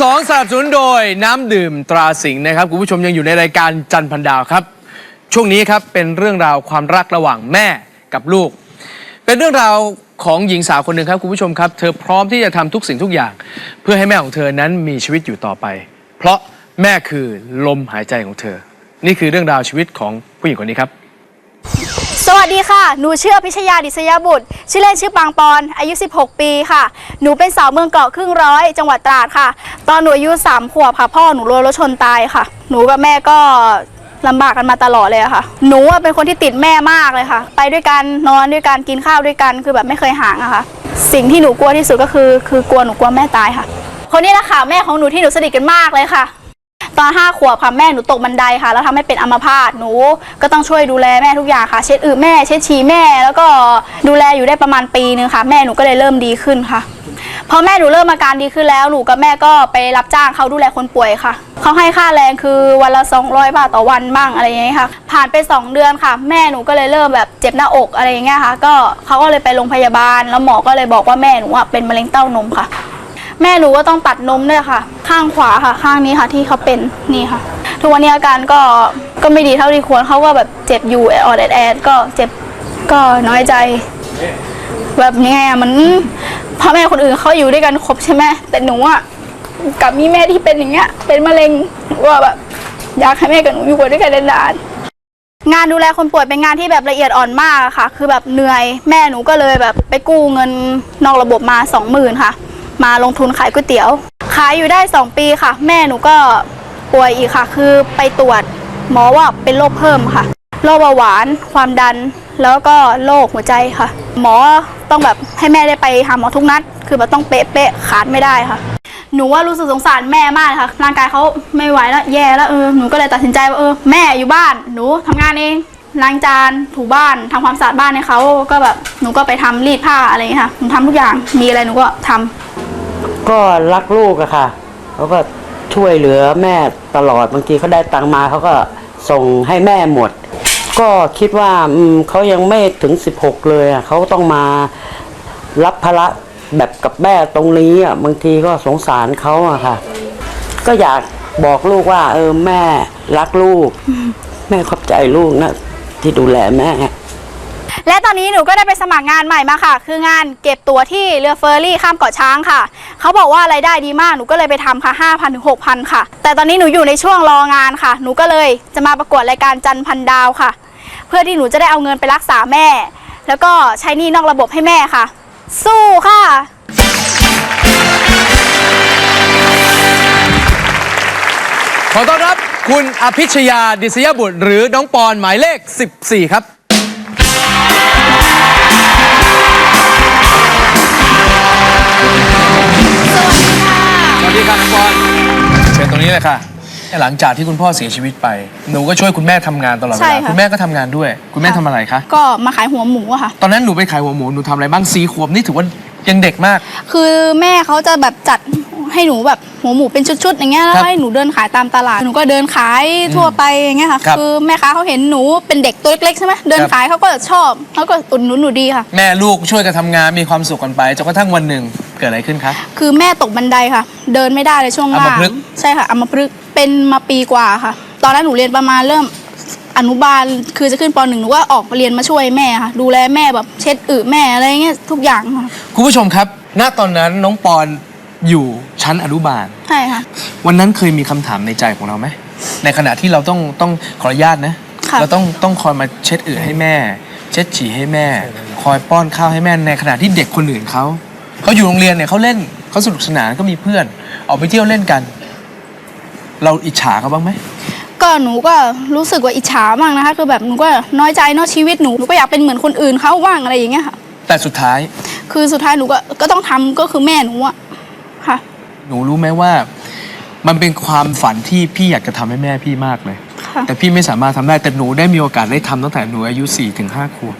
ช่วงที่2สนับสนุนโดยน้ำดื่มตราสิงห์นะครับคุณผู้ชมยังอยู่ในรายการจันทร์พันดาวครับ ช่วงนี้ครับเป็นเรื่องราวความรักระหว่างแม่กับลูก เป็นเรื่องราวของหญิงสาวคนหนึ่งครับคุณผู้ชมครับ เธอพร้อมที่จะทำทุกสิ่งทุกอย่าง เพื่อให้แม่ของเธอนั้นมีชีวิตอยู่ต่อไป เพราะแม่คือลมหายใจของเธอ นี่คือเรื่องราวชีวิตของผู้หญิงคนนี้ครับ สวัสดีค่ะ หนูเชื่อพิชยาดิษยบุตร ชื่อเล่นชื่อปางปอน อายุ 16 ปีค่ะ หนูเป็นสาวเมืองเกาะครึ่งร้อย จังหวัดตราดค่ะ ตอนหนูอายุ 3 ขวบค่ะ พ่อหนูโดนรถชนตายค่ะ หนูกับแม่ก็ลำบากกันมาตลอดเลยค่ะ หนูเป็นคนที่ติดแม่มากเลยค่ะ ไปด้วยกัน นอนด้วยกัน กินข้าวด้วยกัน คือแบบไม่เคยห่างอะค่ะ สิ่งที่หนูกลัวที่สุดก็คือ คือกลัวหนูกลัวแม่ตายค่ะ คนนี้แหละค่ะ แม่ของหนูที่หนูสนิทกันมากเลยค่ะ ตอนห้าขวบค่ะแม่หนูตกบันไดค่ะ แล้วทำให้เป็นอัมพาตหนูก็ต้องช่วยดูแลแม่ทุกอย่างค่ะ เช็ดอึแม่เช็ดฉี่แม่ แล้วก็ดูแลอยู่ได้ประมาณปีนึงค่ะ แม่หนูก็เลยเริ่มดีขึ้นค่ะพอแม่หนูเริ่มอาการดีขึ้นแล้วหนูกับแม่ก็ไปรับจ้างเขาดูแลคนป่วยค่ะเขาให้ค่าแรงคือวันละ 200 บาทต่อวันบ้างอะไรอย่างเงี้ยค่ะ ผ่านไป 2 เดือนค่ะ แม่หนูก็เลยเริ่มแบบเจ็บหน้าอกอะไรอย่างเงี้ยค่ะ ก็เขาก็เลยไปโรงพยาบาล แล้วหมอก็เลยบอกว่าแม่หนูเป็นมะเร็งเต้านมค่ะ แม่หนูก็ต้องตัดนมด้วยค่ะ ข้างขวาค่ะ ข้างนี้ค่ะที่เขาเป็นนี่ค่ะ ทุกวันนี้อาการก็ก็ไม่ดีเท่าที่ควรเขาก็แบบเจ็บอยู่แอดอดแอดแอดก็เจ็บก็น้อยใจ แบบยังไงอะมันพ่อแม่คนอื่นเขาอยู่ด้วยกันครบใช่ไหมแต่หนูอะกับมีแม่ที่เป็นอย่างเงี้ย เป็นมะเร็งว่าแบบอยากให้แม่กับหนูอยู่ด้วยกันนานงานดูแลคนป่วยเป็นงานที่แบบละเอียดอ่อนมากค่ะ คือแบบเหนื่อยแม่หนูก็เลยแบบไปกู้เงินนอกระบบมาสองหมื่นค่ะ มาลงทุนขายก๋วยเตี๋ยว ขายอยู่ได้ 2 ปีค่ะ แม่หนูก็ป่วยอีกค่ะ คือไปตรวจหมอว่าเป็นโรคเพิ่มค่ะโรคเบาหวาน ความดัน แล้วก็โรคหัวใจค่ะ หมอต้องแบบให้แม่ได้ไปหาหมอทุกนัด คือแบบต้องเป๊ะๆขาดไม่ได้ค่ะ หนูว่ารู้สึกสงสารแม่มากค่ะ ร่างกายเขาไม่ไหวแล้วแย่แล้วเออหนูก็เลยตัดสินใจว่าเออแม่อยู่บ้าน หนูทำงานเองล้างจานถูบ้านทำความสะอาดบ้านให้เขาก็แบบหนูก็ไปทำรีดผ้าอะไรอย่างเงี้ยค่ะหนูทำทุกอย่างมีอะไรหนูก็ทำ ก็รักลูกอะค่ะเขาก็ช่วยเหลือแม่ตลอดบางทีเขาได้ตังค์มาเขาก็ส่งให้แม่หมด ก็คิดว่าเขายังไม่ถึง 16 เลยอะเขาต้องมารับภาระแบบกับแม่ตรงนี้อะบางทีก็สงสารเขาอะค่ะ ก็อยากบอกลูกว่า เออแม่รักลูก แม่ขอบใจลูกนะที่ดูแลแม่ และตอนนี้หนูก็ได้ไปสมัครงานใหม่มาค่ะ คืองานเก็บตัวที่เรือเฟอร์รี่ข้ามเกาะช้างค่ะ เขาบอกว่ารายได้ดีมากหนูก็เลยไปทำค่ะ5,000ถึง6,000ค่ะ แต่ตอนนี้หนูอยู่ในช่วงรองานค่ะ หนูก็เลยจะมาประกวดรายการจันพันดาวค่ะ เพื่อที่หนูจะได้เอาเงินไปรักษาแม่ แล้วก็ใช้หนี้นอกระบบให้แม่ค่ะ สู้ค่ะขอต้อนรับคุณอภิชยาดิษยบุตร หรือน้องปอนหมายเลข 14 ครับ ดีค่ะน้องปอนเชิญตรงนี้เลยค่ะหลังจากที่คุณพ่อเสียชีวิตไป หนูก็ช่วยคุณแม่ทำงานตลอดเวใช่ลาค่ะคุณแม่ก็ทำงานด้วย คุณแม่ทำอะไรคะ ก็มาขายหัวหมูอะค่ะ ตอนนั้นหนูไปขายหัวหมูหนูทำอะไรบ้างสีขวบนี่ถือว่ายังเด็กมาก คือแม่เขาจะแบบจัดให้หนูแบบหัวหมูเป็นชุดๆอย่างเงี้ยแล้วครับให้หนูเดินขายตามตลาดหนูก็เดินขายทั่วไปอย่างเงี้ยค่ะครับอแม่ค้าเขาเห็นหนูเป็นเด็กตัวเล็กๆใช่ไหมเดินครับขายเขาก็ชอบเขาก็อุดหนุนหนูดีค่ะ แม่ลูกช่วยกันทำงานมีความสุขกันไปจนกระทั่งวันหนึ่ง เกิดอะไรขึ้นคะคือแม่ตกบันไดค่ะ เดินไม่ได้เลยช่วงล่าอังมพฤกษ์ ใช่ค่ะอัมพฤกษ์เป็นมาปีกว่าค่ะ ตอนนั้นหนูเรียนประมาณเริ่มอนุบาลคือจะขึ้นปหนึ่งหนูก็ออกไปเรียนมาช่วยแม่ค่ะ ดูแลแม่แบบเช็ดอึแม่อะไรเงี้ยทุกอย่างค่ะคุณผู้ชมครับ ณตอนนั้นน้องปอนอยู่ชั้นอนุบาล ใช่ค่ะ วันนั้นเคยมีคำถามในใจของเราไหมในขณะที่เราต้องต้องขออนุญาตนะ ค่ะ เราต้องต้องคอยมาเช็ดอึให้แม่ เช็ดฉี่ให้แม่ คอยป้อนข้าวให้แม่ในขณะที่เด็กคนอื่นเขา เขาอยู่โรงเรียนเนี่ยเขาเล่นเขาสนุกสนานก็มีเพื่อน ออกไปเที่ยวเล่นกัน เราอิจฉาเขาบ้างไหมก็หนูก็รู้สึกว่าอิจฉามากนะคะคือแบบหนูก็น้อยใจเนอะชีวิตหนูหนูก็อยากเป็นเหมือนคนอื่นเขาบ้างอะไรอย่างเงี้ยค่ะ แต่สุดท้ายคือสุดท้ายหนูก็ก็ต้องทำก็คือแม่หนูอะค่ะ หนูรู้ไหมว่า มันเป็นความฝันที่พี่อยากจะทำให้แม่พี่มากเลย ค่ะ แต่พี่ไม่สามารถทำได้แต่หนูได้มีโอกาสได้ทำตั้งแต่หนูอายุ4ี่ถึงห้าขวบ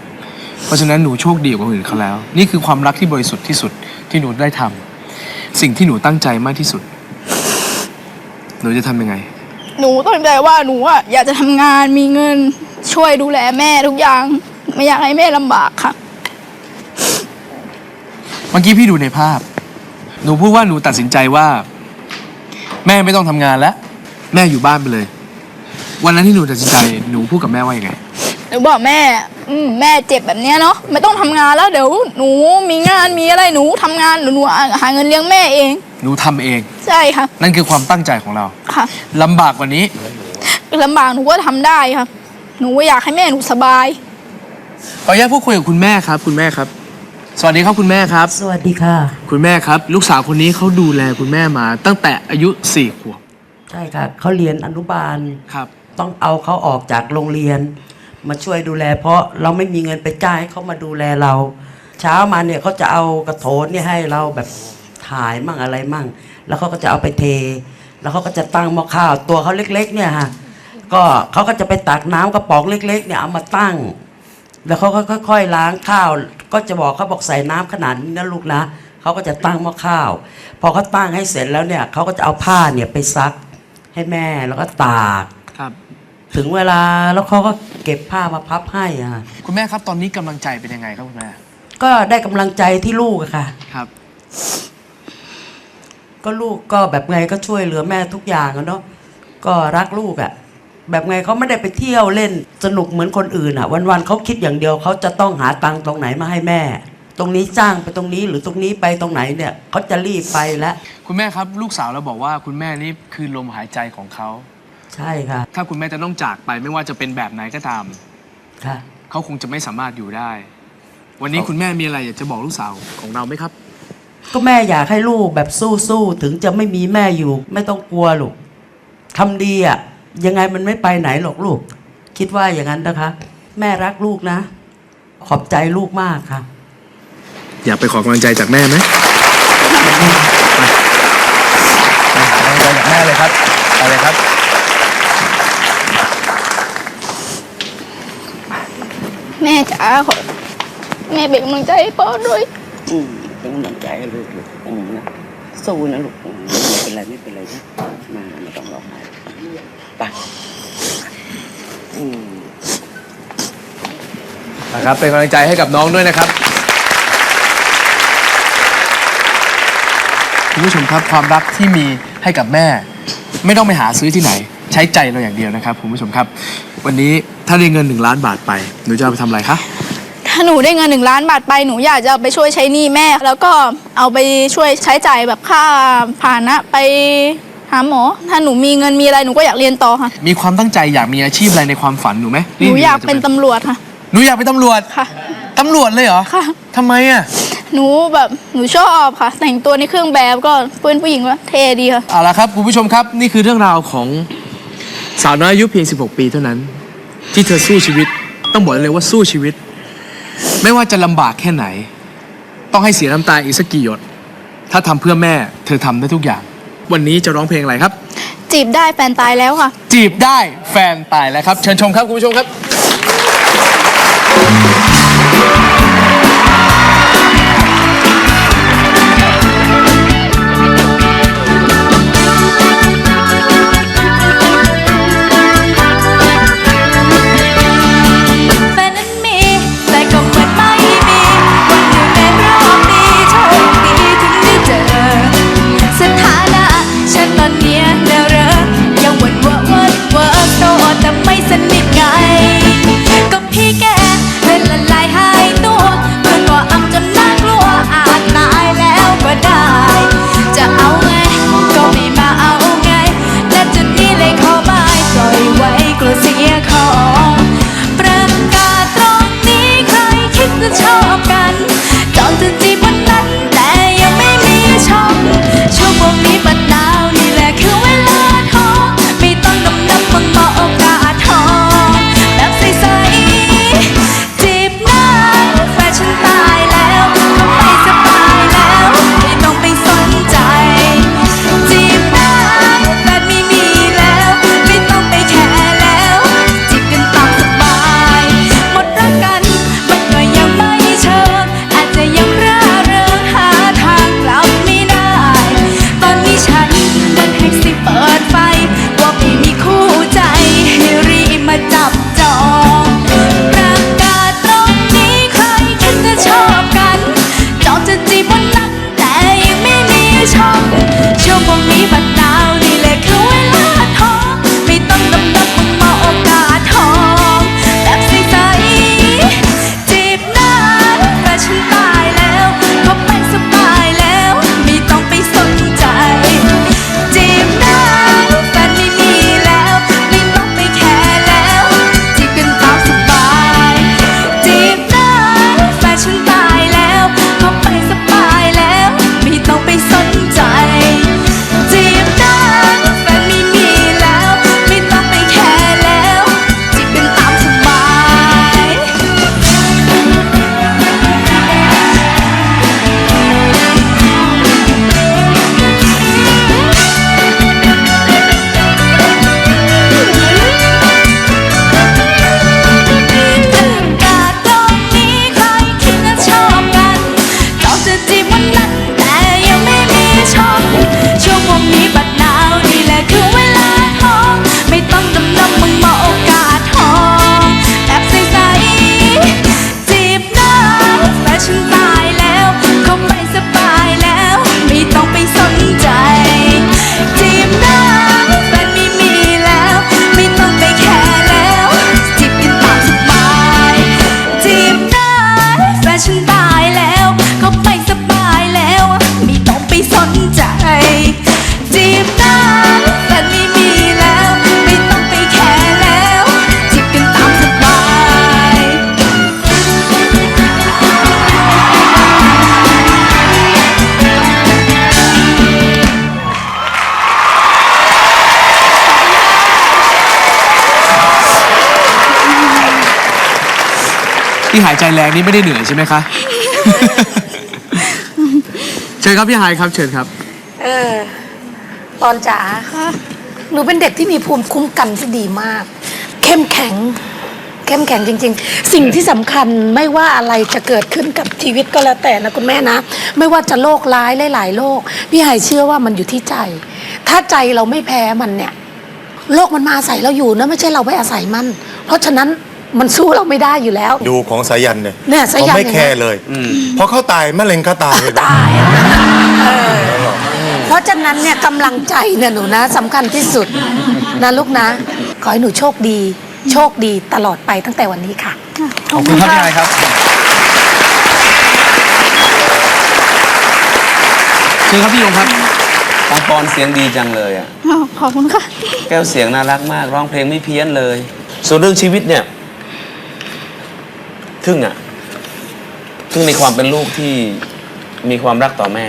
เพราะฉะนั้นหนูโชคดีกว่าคนอื่นเขาแล้ว นี่คือความรักที่บริสุทธิ์ที่สุด ที่หนูได้ทำสิ่งที่หนูตั้งใจมากที่สุด หนูจะทำยังไง หนูตั้งใจว่าหนูอะอยากจะทำงานมีเงินช่วยดูแลแม่ทุกอย่าง ไม่อยากให้แม่ลำบากค่ะ เมื่อกี้พี่ดูในภาพ หนูพูดว่าหนูตัดสินใจว่า แม่ไม่ต้องทำงานแล้ว แม่อยู่บ้านไปเลย วันนั้นที่หนูตัดสินใจ หนูพูดกับแม่ว่ายังไง หนูบอกแม่ อืมแม่เจ็บแบบเนี้ยเนาะไม่ต้องทำงานแล้วเดี๋ยวหนูมีงานมีอะไรหนูทำงานหนูหนูหาเงินเลี้ยงแม่เอง หนูทำเอง ใช่ค่ะ นั่นคือความตั้งใจของเราค่ะลำบากกว่านี้ ลำบากหนูก็ทำได้ค่ะ หนูก็อยากให้แม่หนูสบาย ขออนุญาตพูดคุยกับคุณแม่ครับ คุณแม่ครับ สวัสดีครับคุณแม่ครับ สวัสดีค่ะ คุณแม่ครับ ลูกสาวคนนี้เขาดูแลคุณแม่มา ตั้งแต่อายุสี่ขวบใช่ค่ะเขาเรียนอนุบาล ครับ ต้องเอาเขาออกจากโรงเรียน มาช่วยดูแล เพราะเราไม่มีเงินไปจ้างให้เขามาดูแลเรา เช้ามาเนี่ยเขาจะเอากระโถนเนี่ยให้เราแบบถ่ายมั่งอะไรมั่ง แล้วเขาก็จะเอาไปเท แล้วเขาก็จะตั้งหม้อข้าวตัวเขาเล็ก ๆ เนี่ยฮะก็เขาก็จะไปตักน้ำกระป๋องเล็ก ๆ เนี่ยเอามาตั้ง แล้วเขาก็ค่อยๆล้างข้าว ก็จะบอกเขาบอกใส่น้ำขนาดนี้นะลูกนะเขาก็จะตั้งหม้อข้าว พอเขาตั้งให้เสร็จแล้วเนี่ยเขาก็จะเอาผ้าเนี่ยไปซักให้แม่แล้วก็ตาก ถึงเวลาแล้วเขาก็เก็บผ้ามาพับให้อะค่ะคุณแม่ครับตอนนี้กำลังใจเป็นยังไงครับคุณแม่ก็ได้กำลังใจที่ลูกอะค่ะ ครับ ก็ลูกก็แบบไงก็ช่วยเหลือแม่ทุกอย่างอะเนาะก็รักลูกอะแบบไงเขาไม่ได้ไปเที่ยวเล่นสนุกเหมือนคนอื่นอะวันๆเขาคิดอย่างเดียวเขาจะต้องหาตังค์ตรงไหนมาให้แม่ ตรงนี้จ้างไปตรงนี้หรือตรงนี้ไปตรงไหนเนี่ยเขาจะรีบไปแล้ว คุณแม่ครับ ลูกสาวเราบอกว่าคุณแม่นี่คือลมหายใจของเขา ใช่ค่ะ ถ้าคุณแม่จะต้องจากไปไม่ว่าจะเป็นแบบไหนก็ตาม ค่ะ เขาคงจะไม่สามารถอยู่ได้ วันนี้คุณแม่มีอะไรอยากจะบอกลูกสาวของเราไหมครับ ก็แม่อยากให้ลูกแบบสู้ๆ ถึงจะไม่มีแม่อยู่ ไม่ต้องกลัวลูกทำดีอะยังไงมันไม่ไปไหนหรอกลูก คิดว่าอย่างนั้นนะคะ แม่รักลูกนะ ขอบใจลูกมากค่ะ อยากไปขอกำลังใจจากแม่ไหมไปขอกำลังใจจากแม่เลยครับไปเลยครับ แม่จ๋าขอแม่ เป็นกำลังใจให้พ่อด้วย อืมเป็นกำลังใจให้ลูกลูกอืมนะสู้นะลูกอืมไม่เป็นไรไม่เป็นไรนะมาไม่ต้องร้องไห้ไปอืม นะครับเป็นกำลังใจให้กับน้องด้วยนะครับคุณผู้ชมครับความรักที่มีให้กับแม่ ไม่ต้องไปหาซื้อที่ไหน ใช้ใจเราอย่างเดียวนะครับคุณผู้ชมครับ วันนี้ถ้าได้เงินหนึ่งล้านบาทไปหนูจะเอาไปทำอะไรคะ ถ้าหนูได้เงินหนึ่งล้านบาทไปหนูอยากจะเอาไปช่วยใช้หนี้แม่ แล้วก็เอาไปช่วยใช้จ่ายแบบค่าผ่าหนะไปหาหมอ ถ้าหนูมีเงินมีอะไรหนูก็อยากเรียนต่อค่ะ มีความตั้งใจอยากมีอาชีพอะไรในความฝันหนูไหมหนูอยากเป็นตำรวจค่ะ หนูอยากเป็นตำรวจค่ะ ตำรวจเลยเหรอค่ะ ทำไมอะ หนูแบบหนูชอบค่ะ แต่งตัวในเครื่องแบบก็เพื่อนผู้หญิงว่าเท่ดีค่ะ เอาละครับคุณผู้ชมครับนี่คือเรื่องราวของสาวน้อยอายุเพียง 16 ปีเท่านั้น ที่เธอสู้ชีวิต ต้องบอกเลยว่าสู้ชีวิต ไม่ว่าจะลำบากแค่ไหน ต้องให้เสียน้ำตาอีกสักกี่หยด ถ้าทำเพื่อแม่ เธอทำได้ทุกอย่าง วันนี้จะร้องเพลงอะไรครับ จีบได้แฟนตายแล้วค่ะ จีบได้แฟนตายแล้วครับ เชิญชมครับคุณผู้ชมครับ ที่หายใจแรงนี่ไม่ได้เหนื่อยใช่ไหมคะ เชิญครับพี่หายครับเชิญครับ เออ ตอนจ๋าหนูเป็นเด็กที่มีภูมิคุ้มกันที่ดีมาก เข้มแข็ง เข้มแข็งจริง ๆ สิ่งที่สำคัญไม่ว่าอะไรจะเกิดขึ้นกับชีวิตก็แล้วแต่นะคุณแม่นะ ไม่ว่าจะโรคร้ายหลายๆโรคพี่หายเชื่อว่ามันอยู่ที่ใจ ถ้าใจเราไม่แพ้มันเนี่ยโรคมันมาอาศัยเราอยู่นะไม่ใช่เราไปอาศัยมัน เพราะฉะนั้น มันสู้เราไม่ได้อยู่แล้ว ดูของสายันเนี่ยเนี่ยสายันเขาไม่เนี่ยนะแคร์เลยเพราะเขาตายมะเร็งก็ตายเห็นไหมตายอะเออเพราะฉะนั้นเนี่ยกำลังใจเนี่ยหนูนะสำคัญที่สุดนะลูกนะ ขอให้หนูโชคดี โชคดีตลอดไปตั้งแต่วันนี้ค่ะ ขอบคุณครับพี่หายครับ เชิญครับพี่ยงครับปองปอนเสียงดีจังเลยอะ ขอบคุณค่ะ แก้วเสียงน่ารักมาก ร้องเพลงไม่เพี้ยนเลย ส่วนเรื่องชีวิตเนี่ย ทึ่งอะทึ่งในความเป็นลูกที่มีความรักต่อแม่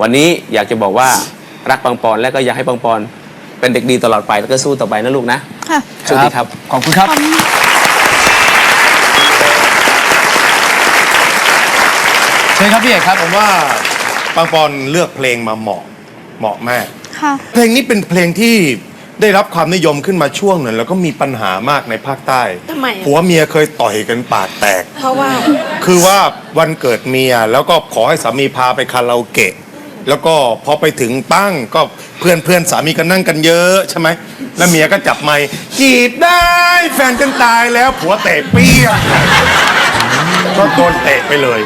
วันนี้อยากจะบอกว่ารักปังปอนและก็อยากให้ปังปอนเป็นเด็กดีตลอดไปแล้วก็สู้ต่อไปนะลูกนะค่ะโชคดีครับ ขอบคุณครับเชิญครับพี่เอกครับผมว่าปังปอนเลือกเพลงมาเหมาะเหมาะมาก ค่ะ เพลงนี้เป็นเพลงที่ ได้รับความนิยมขึ้นมาช่วงหนึ่งแล้วก็มีปัญหามากในภาคใต้ทำไมอะ ผัวเมียเคยต่อยกันปากแตก เพราะว่า คือว่าวันเกิดเมียแล้วก็ขอให้สามีพาไปคาราโอเกะ แล้วก็พอไปถึงปั้งก็เพื่อนเพื่อนสามีก็นั่งกันเยอะใช่ไหมแล้วเมียก็จับไมค์จีบได้แฟนกันตายแล้วผัวเตะเปี้ยงก็โดนเตะไปเลย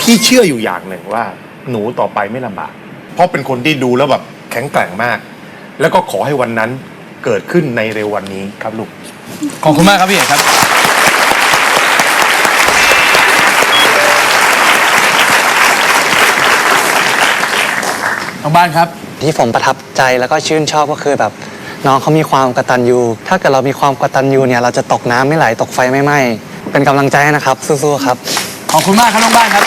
พี่เชื่ออยู่อย่างหนึ่งว่า หนูต่อไปไม่ลำบาก เพราะเป็นคนที่ดูแล้วแบบแข็งแกร่งมาก แล้วก็ขอให้วันนั้น เกิดขึ้นในเร็ววันนี้ครับลูก ขอบคุณมากครับพี่เอกครับทางบ้านครับ ที่ผมประทับใจแล้วก็ชื่นชอบก็คือแบบน้องเขามีความกตัญญูถ้าเกิดเรามีความกตัญญูเนี่ยเราจะตกน้ำไม่ไหลตกไฟไม่ไหม้เป็นกำลังใจให้นะครับสู้ๆครับ ขอบคุณมากครับน้องบ้านครับ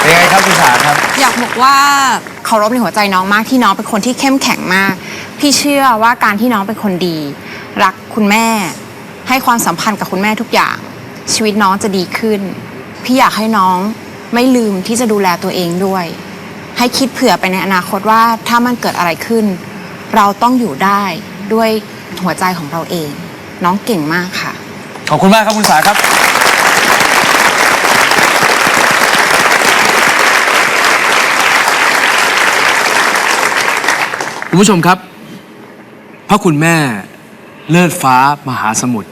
เป็นไงครับคุณสาครับ อยากบอกว่า เคารพในหัวใจน้องมากที่น้องเป็นคนที่เข้มแข็งมาก พี่เชื่อว่าการที่น้องเป็นคนดี รักคุณแม่ ให้ความสัมพันธ์กับคุณแม่ทุกอย่าง ชีวิตน้องจะดีขึ้น พี่อยากให้น้องไม่ลืมที่จะดูแลตัวเองด้วย ให้คิดเผื่อไปในอนาคตว่าถ้ามันเกิดอะไรขึ้น เราต้องอยู่ได้ด้วยหัวใจของเราเอง น้องเก่งมากค่ะ ขอบคุณมากครับคุณสาครับ คุณผู้ชมครับ พระคุณแม่เลิศฟ้ามหาสมุทร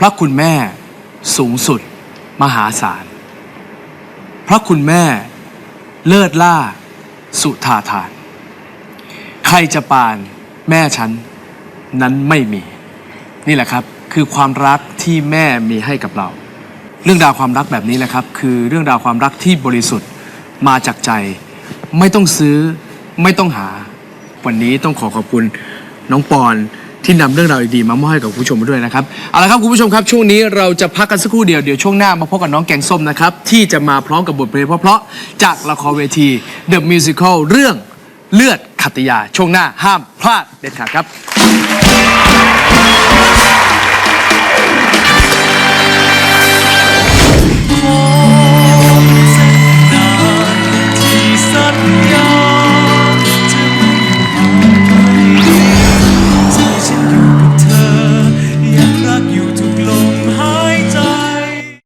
พระคุณแม่สูงสุด มหาศาล พระคุณแม่เลิศล่า สุธาทาน ใครจะปานแม่ฉัน นั้นไม่มี นี่แหละครับคือความรักที่แม่มีให้กับเรา เรื่องราวความรักแบบนี้แหละครับ คือเรื่องราวความรักที่บริสุทธิ์มาจากใจ ไม่ต้องซื้อไม่ต้องหา วันนี้ต้องขอขอบคุณน้องปอนที่นำเรื่องราวดีๆมามอบให้กับคุณผู้ชมด้วยนะครับเอาละครับคุณผู้ชมครับช่วงนี้เราจะพักกันสักครู่เดียวเดี๋ยวช่วงหน้ามาพบกับน้องแกงส้มนะครับที่จะมาพร้อมกับบทเพลงเพราะๆจากละครเวที The Musical เรื่องเลือดขัตติยา ช่วงหน้าห้ามพลาดเด็ดขาดครับ